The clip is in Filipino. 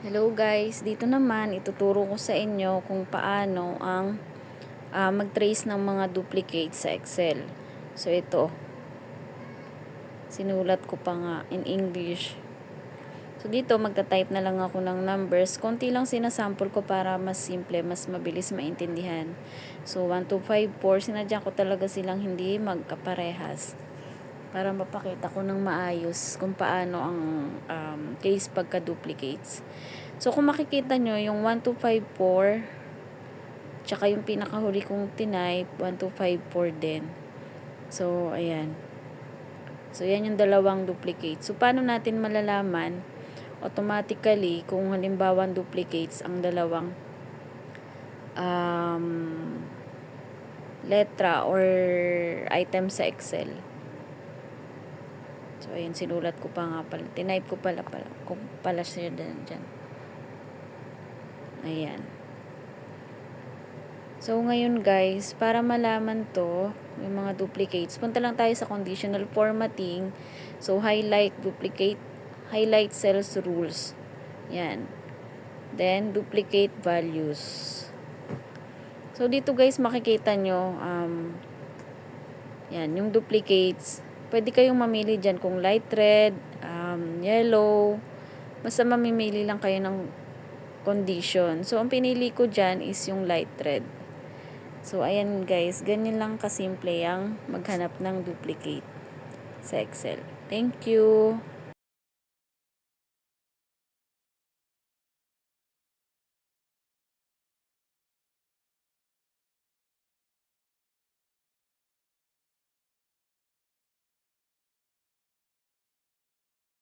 Hello guys, dito naman ituturo ko sa inyo kung paano ang ah, mag-trace ng mga duplicates sa Excel. So ito, sinulat ko pa nga in English. So dito magta-type na lang ako ng numbers. Konti lang sinasample ko para mas simple, mas mabilis maintindihan. So 1, 2, 5, 4, sinadya ko talaga silang hindi magkaparehas para mapakita ko ng maayos kung paano ang um, case pagka-duplicates. So, kung makikita nyo, yung 1, 2, 5, 4, tsaka yung pinakahuli kong tinype, 1, 2, 5, 4 din. So, ayan. So, yan yung dalawang duplicate. So, paano natin malalaman automatically kung halimbawa duplicates ang dalawang um, letra or item sa Excel. So, ayun, sinulat ko pa nga pala. Tinype ko pala pala. Kung pala siya dyan. dyan. Ayan. So, ngayon guys, para malaman to, yung mga duplicates, punta lang tayo sa conditional formatting. So, highlight duplicate, highlight cells rules. Yan. Then, duplicate values. So, dito guys, makikita nyo, um, yan, yung duplicates, Pwede kayong mamili dyan kung light red, um, yellow. Basta mamimili lang kayo ng condition. So, ang pinili ko dyan is yung light red. So, ayan guys. Ganyan lang kasimple ang maghanap ng duplicate sa Excel. Thank you!